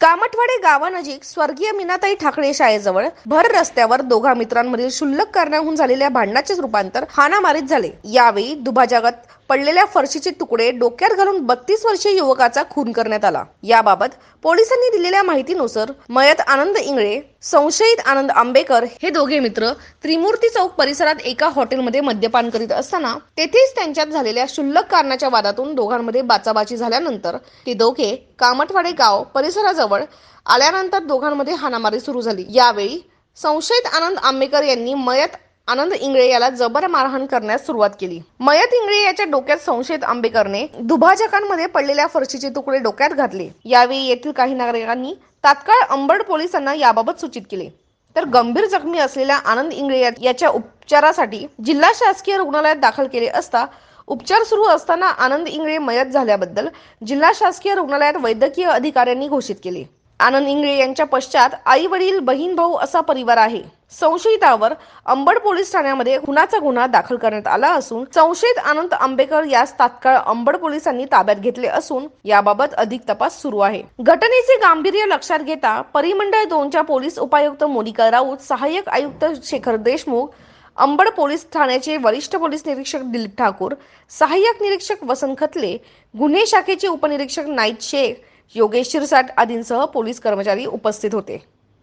कामठवाडे गावानजीक स्वर्गीय मीनाताई ठाकरे शाळेजवळ भर रस्त्यावर दोघा मित्रांमधील क्षुल्लक कारणाहून झालेल्या भांडणाचे रूपांतर हाणामारीत झाले. यावेळी दुभाजागत पडलेल्या फरशीचे तुकडे डोक्यात घालून बत्तीस वर्षीय युवकाचा खून करण्यात आला. याबाबत पोलिसांनी दिलेल्या माहितीनुसार मयत आनंद इंगळे संशयित आनंद आंबेकर हे दोघे मित्र त्रिमूर्ती चौक परिसरात एका हॉटेलमध्ये मद्यपान करीत असताना तेथेच त्यांच्यात झालेल्या क्षुल्लक कारणाच्या वादातून दोघांमध्ये बाचाबाची झाल्यानंतर ते दोघे कामठवाडे गाव परिसराजवळ आल्यानंतर दोघांमध्ये हाणामारी सुरू झाली. यावेळी संशयित आनंद आंबेकर यांनी मयत आनंद इंगळे याला जबर मारहाण करण्यास सुरुवात केली. मयत इंगळे याच्या डोक्यात संशयित आंबेकरने दुभाजकांमध्ये पडलेल्या फरशीचे तुकडे डोक्यात घातले. यावेळी येथील काही नागरिकांनी तात्काळ अंबड पोलिसांना याबाबत सूचित केले. तर गंभीर जखमी असलेल्या आनंद इंगळे याच्या उपचारासाठी जिल्हा शासकीय रुग्णालयात दाखल केले असता उपचार सुरू असताना आनंद इंगळे मयत झाल्याबद्दल जिल्हा शासकीय रुग्णालयात वैद्यकीय अधिकाऱ्यांनी घोषित केले. आनंद इंगळे यांच्या पश्चात आई वडील बहीण भाऊ असा परिवार आहे. संशयितावर अंबड पोलीस ठाण्यामध्ये खुनाचा गुन्हा दाखल करण्यात आला असून संशयित आनंद आंबेकर यास तात्काळ अंबड पोलिसांनी ताब्यात घेतले असून याबाबत अधिक तपास सुरू आहे. घटनेचे गांभीर्य लक्षात घेता परिमंडळ दोनच्या पोलीस उपायुक्त मोनिका राऊत सहाय्यक आयुक्त शेखर देशमुख अंबड पोलीस ठाण्याचे वरिष्ठ पोलीस निरीक्षक दिलीप ठाकूर सहाय्यक निरीक्षक वसंत खतले गुन्हे शाखेचे उपनिरीक्षक नाईट शेख योगेश शिरसाट आदींसह पोलीस कर्मचारी उपस्थित होते.